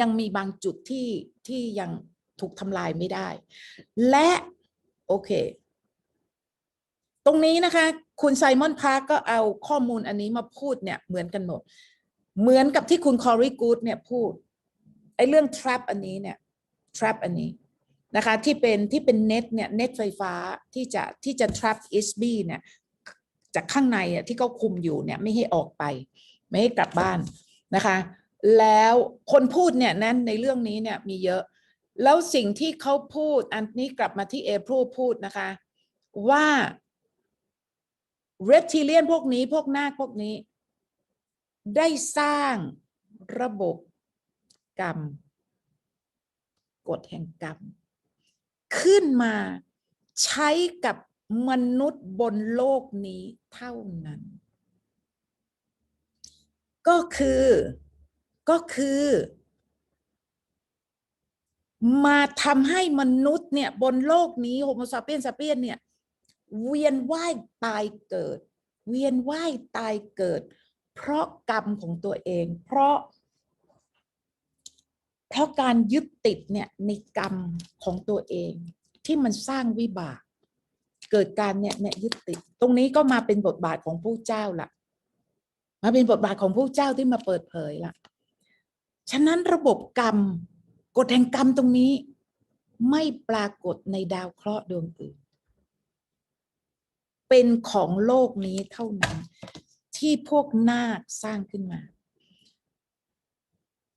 ยังมีบางจุดที่ที่ยังถูกทำลายไม่ได้ และโอเค ตรงนี้นะคะ คุณไซมอนพาร์กก็เอาข้อมูลอันนี้มาพูดเนี่ยเหมือนกันหมด เหมือนกับที่คุณคอริกูดเนี่ยพูดไอ้เรื่อง trap อันนี้เนี่ย trap อันนี้นะคะที่เป็นที่เป็นเน็ตเนี่ยเน็ตไฟฟ้าที่จะที่จะ trap SB เนี่ยจากข้างในอะที่เขาคุมอยู่เนี่ยไม่ให้ออกไป ไม่ให้กลับบ้านนะคะ แล้วคนพูดเนี่ยนั้นในเรื่องนี้เนี่ยมีเยอะ แล้วสิ่งที่เขาพูดอันนี้กลับมาที่เอพรูพูดนะคะ ว่าเรปทิเลียนพวกนี้พวกนาคพวกนี้ ได้สร้างระบบกรรมกฎแห่งกรรม ขึ้นมาใช้กับมนุษย์บนโลกนี้เท่านั้น ก็คือ ก็คือ มาทำให้มนุษย์เนี่ย บนโลกนี้โฮโมซาเปียนซาเปียนเนี่ย เวียนว่ายตายเกิด เวียนว่ายตายเกิด เพราะกรรมของตัวเอง เพราะ เพราะการยึดติดเนี่ยในกรรมของตัวเอง ที่มันสร้างวิบากเกิดการเนี่ยเนี่ยยึดติด ตรงนี้ก็มาเป็นบทบาทของผู้เจ้าละมาเป็นบทบาทของผู้เจ้าที่มาเปิดเผยละ ฉะนั้นระบบกรรมกฎแห่งกรรมตรงนี้ ไม่ปรากฏในดาวเคราะห์ดวงอื่น เป็นของโลกนี้เท่านั้น ที่พวกนาคสร้างขึ้นมา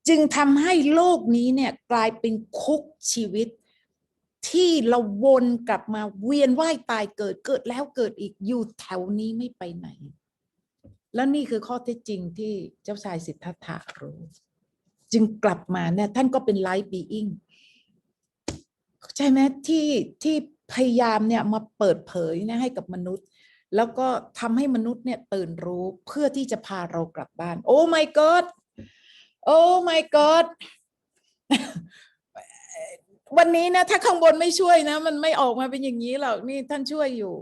จึงทำให้โลกนี้เนี่ยกลายเป็นคุกชีวิตที่เราวนกลับมาเวียนว่ายตายเกิดเกิดแล้วเกิดอีกอยู่แถวนี้ไม่ไปไหน แล้วนี่คือข้อเท็จจริงที่เจ้าชายสิทธัตถะรู้ จึงกลับมาเนี่ยท่านก็เป็นไลฟ์บีอิงเข้าใจไหมที่ที่พยายามเนี่ยมาเปิดเผยเนี่ยให้กับมนุษย์ แล้วก็ทำให้มนุษย์เนี่ยตื่นรู้เพื่อที่จะพาเรากลับบ้าน โอ้ my god โอ้ my god วันนี้นะ ถ้าข้างบนไม่ช่วยนะ มันไม่ออกมาเป็นอย่างนี้หรอกนี่ท่านช่วยอยู่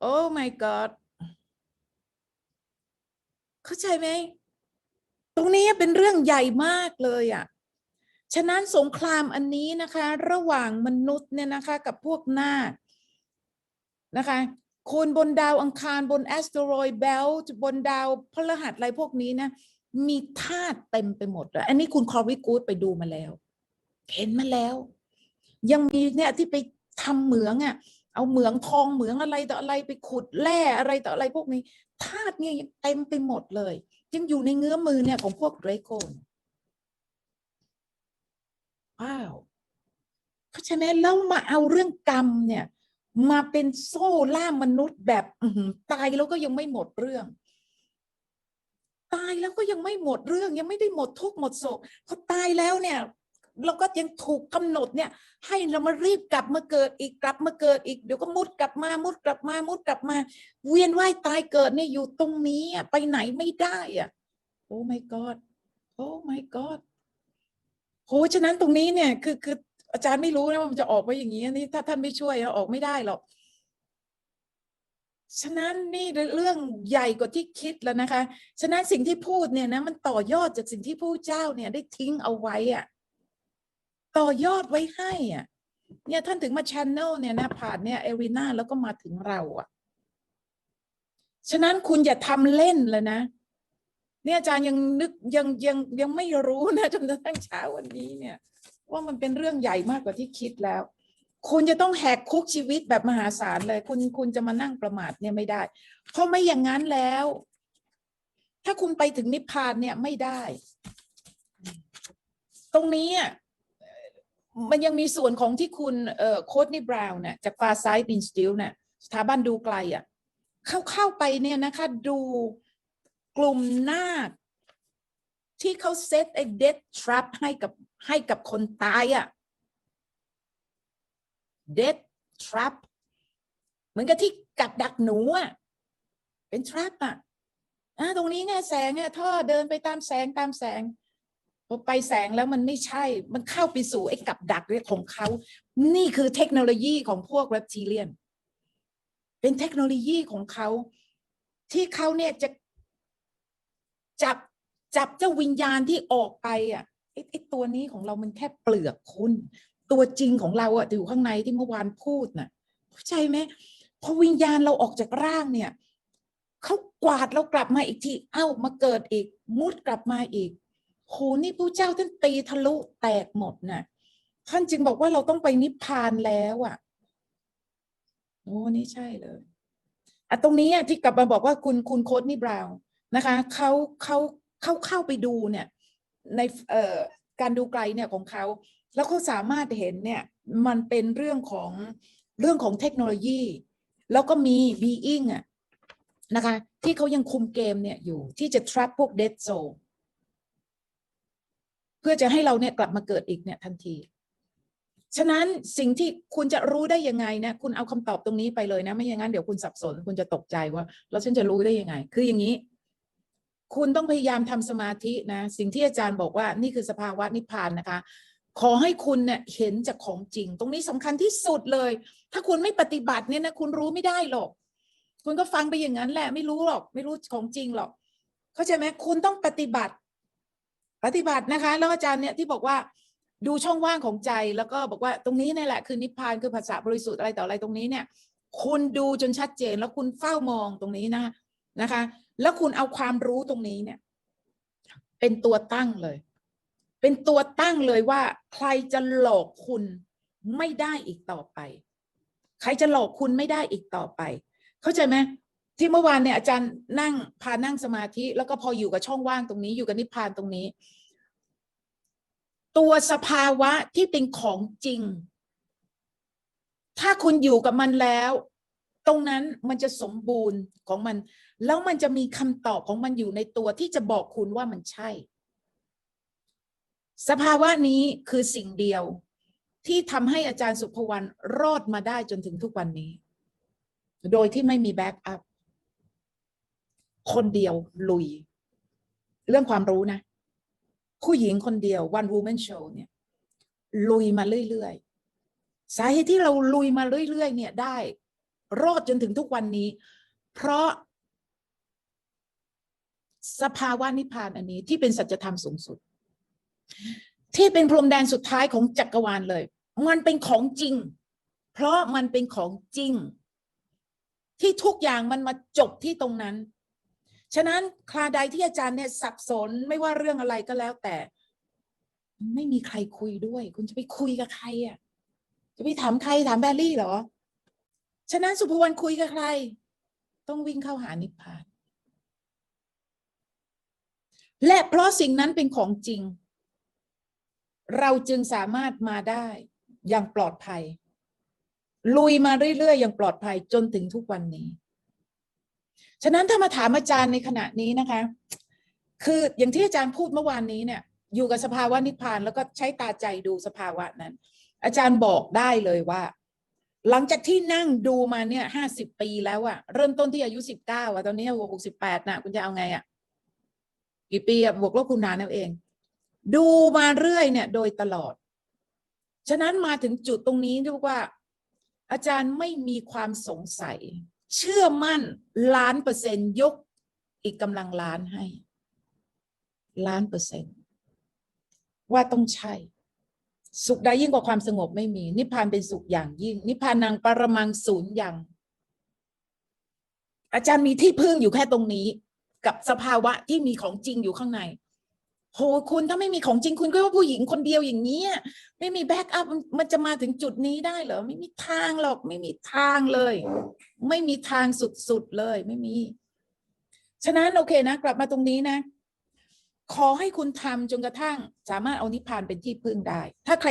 โอ้ my god เข้าใจไหม ตรงนี้เป็นเรื่องใหญ่มากเลยอะ่ะฉะนั้นสงครามอันนี้นะคะ ระหว่างมนุษย์เนี่ยนะคะกับพวกนาคนะคะคุณบนดาวอังคารบนแอสโตรอยเบลบนดาวพฤหัสอะไรพวกนี้นะ มีธาตุเต็มไปหมดเลยอันนี้คุณคอริกูดไปดูมาแล้ว เห็นมาแล้ว ยังมีเนี่ยที่ไปทำเหมืองอะ่ะ เอาเหมืองทองเหมืองอะไรต่ออะไรไปขุดแร่อะไรต่ออะไรพวกนี้ธาตุเนี่ยยังเต็มไปหมดเลย ยังอยู่ในเงื้อมือเนี่ยของพวกเรโกนว้าวเข้าใจไหมแล้วมาเอาเรื่องกรรมเนี่ย มาเป็นโซ่ล่ามมนุษย์แบบตายแล้วก็ยังไม่หมดเรื่อง ตายแล้วก็ยังไม่หมดเรื่อง ยังไม่ได้หมดทุกหมดโศกพอตายแล้วเนี่ย เราก็ยังถูกกำหนดเนี่ย ให้เรามารีบกลับมาเกิดอีกกลับมาเกิดอีกเดี๋ยวก็มุดกลับมามุดกลับมามุดกลับมา เวียนว่ายตายเกิดเนี่ยอยู่ตรงนี้อะไปไหนไม่ได้อะโอ้ my god โอ้ my god โหฉะนั้นตรงนี้เนี่ยคือคืออาจารย์ไม่รู้นะว่ามันจะออกมาอย่างนี้นี่ถ้าท่านไม่ช่วยออกไม่ได้หรอกฉะนั้นนี่เรื่องใหญ่กว่าที่คิดแล้วนะคะ ฉะนั้นสิ่งที่พูดเนี่ยนะมันต่อยอดจากสิ่งที่ผู้เจ้าเนี่ยได้ทิ้งเอาไว้อะ ต่อยอดไว้ให้อะเนี่ยท่านถึงมาชแนลเนี่ยนะผ่านเนี่ยเอรินาแล้วก็มาถึงเราอะ ฉะนั้นคุณอย่าทำเล่นเลยนะ เนี่ยอาจารย์ยังนึกยังยังยังไม่รู้นะจนกระทั่งเช้าวันนี้เนี่ย ว่ามันเป็นเรื่องใหญ่มากกว่าที่คิดแล้ว คุณจะต้องแหกคุกชีวิตแบบมหาศาลเลย คุณคุณจะมานั่งประมาทเนี่ยไม่ได้ เพราะไม่อย่างนั้นแล้ว ถ้าคุณไปถึงนิพพานเนี่ยไม่ได้ ตรงนี้อะ มันยังมีส่วนของที่คุณเอ่อโคดนี่บราวน์เนี่ยจากฟาไซด์บินสติลเนี่ยสถาบันดูไกลอะเข้าเข้าไปเนี่ยนะคะดูกลุ่มนาคที่เขาเซตไอ้เด t ทรัพให้กับให้กับคนตายอะ่ะเด t ทรัพเหมือนกับที่กับดักหนูอะ่ะเป็นทรัพอะอ่าตรงนี้ไงแสงเนี่ยท่อเดินไปตามแสงตามแสง พอไปแสงแล้วมันไม่ใช่ มันเข้าไปสู่ไอ้กับดักของเขา นี่คือเทคโนโลยีของพวกแรปทีเลียน เป็นเทคโนโลยีของเขา ที่เขาเนี่ยจะจับจับเจ้าวิญญาณที่ออกไปอะไอ้ไอ้ตัวนี้ของเรามันแค่เปลือกคุณ ตัวจริงของเราอะอยู่ข้างในที่เมื่อวานพูดน่ะเข้าใจไหมพอวิญญาณเราออกจากร่างเนี่ยเขากวาดเรากลับมาอีกที เอ้ามาเกิดอีก มุดกลับมาอีก โหนี่พระเจ้าท่านตีทะลุแตกหมดน่ะท่านจึงบอกว่าเราต้องไปนิพพานแล้วอะโอ้นี่ใช่เลยอะตรงนี้อะที่กลับมาบอกว่าคุณคุณโค้ดนี่บราวน์นะคะเขาเขาเขาเข้าไปดูเนี่ย ในเอ่อการดูไกลเนี่ยของเขาแล้วเขาสามารถเห็นเนี่ยมันเป็นเรื่องของเรื่องของเทคโนโลยี แล้วก็มี being อะนะคะที่เขายังคุมเกมเนี่ยอยู่ที่จะ trap พวก dead soul เพื่อจะให้เราเนี่ยกลับมาเกิดอีกเนี่ยทันที ฉะนั้นสิ่งที่คุณจะรู้ได้ยังไงนะคุณเอาคำตอบตรงนี้ไปเลยนะ ไม่อย่างนั้นเดี๋ยวคุณสับสน คุณจะตกใจว่า แล้วฉันจะรู้ได้ยังไง คืออย่างนี้ คุณต้องพยายามทำสมาธินะ สิ่งที่อาจารย์บอกว่านี่คือสภาวะนิพพานนะคะ ขอให้คุณเนี่ยเห็นจากของจริง ตรงนี้สำคัญที่สุดเลย ถ้าคุณไม่ปฏิบัติเนี่ยนะคุณรู้ไม่ได้หรอก คุณก็ฟังไปอย่างนั้นแหละ ไม่รู้หรอก ไม่รู้ของจริงหรอก เข้าใจไหมคุณต้องปฏิบัติ ปฏิบัตินะคะ แล้วอาจารย์เนี่ยที่บอกว่าดูช่องว่างของใจแล้วก็บอกว่าตรงนี้นี่แหละคือนิพพานคือภาษาบริสุทธิ์อะไรต่ออะไรตรงนี้เนี่ย คุณดูจนชัดเจนแล้วคุณเฝ้ามองตรงนี้นะนะคะ แล้วคุณเอาความรู้ตรงนี้เนี่ย เป็นตัวตั้งเลย เป็นตัวตั้งเลยว่า ใครจะหลอกคุณไม่ได้อีกต่อไป ใครจะหลอกคุณไม่ได้อีกต่อไป เข้าใจไหม ที่เมื่อวานเนี่ยอาจารย์นั่งพานั่งสมาธิ แล้วก็พออยู่กับช่องว่างตรงนี้อยู่กับนิพพานตรงนี้ ตัวสภาวะที่เป็นของจริง ถ้าคุณอยู่กับมันแล้ว ตรงนั้นมันจะสมบูรณ์ของมัน แล้วมันจะมีคำตอบของมันอยู่ในตัวที่จะบอกคุณว่ามันใช่ สภาวะนี้คือสิ่งเดียวที่ทำให้อาจารย์สุภวรรณรอดมาได้จนถึงทุกวันนี้ โดยที่ไม่มีแบ็กอัพ คนเดียวลุย เรื่องความรู้นะ ผู้หญิงคนเดียว one woman show เนี่ย ลุยมาเรื่อยๆ สาเหตุที่เราลุยมาเรื่อยๆ เนี่ยได้ รอดจนถึงทุกวันนี้ เพราะ สภาวะนิพพานอันนี้ที่เป็นสัจธรรมสูงสุด ที่เป็นพรมแดนสุดท้ายของจักรวาลเลย มันเป็นของจริง เพราะมันเป็นของจริงที่ทุกอย่างมันมาจบที่ตรงนั้น ฉะนั้นคราใดที่อาจารย์เนี่ยสับสนไม่ว่าเรื่องอะไรก็แล้วแต่ ไม่มีใครคุยด้วย คุณจะไปคุยกับใครอะ จะไปถามใครถามแบลลี่เหรอ ฉะนั้นสุภวรรณคุยกับใคร ต้องวิ่งเข้าหานิพพาน และเพราะสิ่งนั้นเป็นของจริง เราจึงสามารถมาได้อย่างปลอดภัย ลุยมาเรื่อยๆอย่างปลอดภัยจนถึงทุกวันนี้ ฉะนั้นถ้ามาถามอาจารย์ในขณะนี้นะคะ คืออย่างที่อาจารย์พูดเมื่อวานนี้เนี่ยอยู่กับสภาวะนิพพานแล้วก็ใช้ตาใจดูสภาวะนั้น อาจารย์บอกได้เลยว่า หลังจากที่นั่งดูมาเนี่ยห้าสิบปีแล้วอะเริ่มต้นที่อายุสิบเก้าอะตอนนี้หกสิบแปดนะคุณจะเอาไงอะกี่ปีอะบวกลบคูณหารเอาเอง ดูมาเรื่อยเนี่ย โดยตลอด ฉะนั้นมาถึงจุดตรงนี้เรียกว่า อาจารย์ไม่มีความสงสัย เชื่อมั่นล้านเปอร์เซ็นต์ยกอีกกำลังล้านให้ ล้านเปอร์เซ็นต์ว่าต้องใช่ สุขใดยิ่งกว่าความสงบไม่มี นิพพานเป็นสุขอย่างยิ่ง นิพพานังปรมังศูนย์อย่าง อาจารย์มีที่พึ่งอยู่แค่ตรงนี้ กับสภาวะที่มีของจริงอยู่ข้างใน โหคุณถ้าไม่มีของจริงคุณก็ว่าผู้หญิงคนเดียวอย่างนี้ไม่มีแบ็กอัพมันจะมาถึงจุดนี้ได้เหรอไม่มีทางหรอกไม่มีทางเลย ไม่มีทางสุดๆเลยไม่มี ฉะนั้นโอเคนะ กลับมาตรงนี้นะ ขอให้คุณทำจนกระทั่ง สามารถเอานิพพานเป็นที่พึ่งได้ ถ้าใคร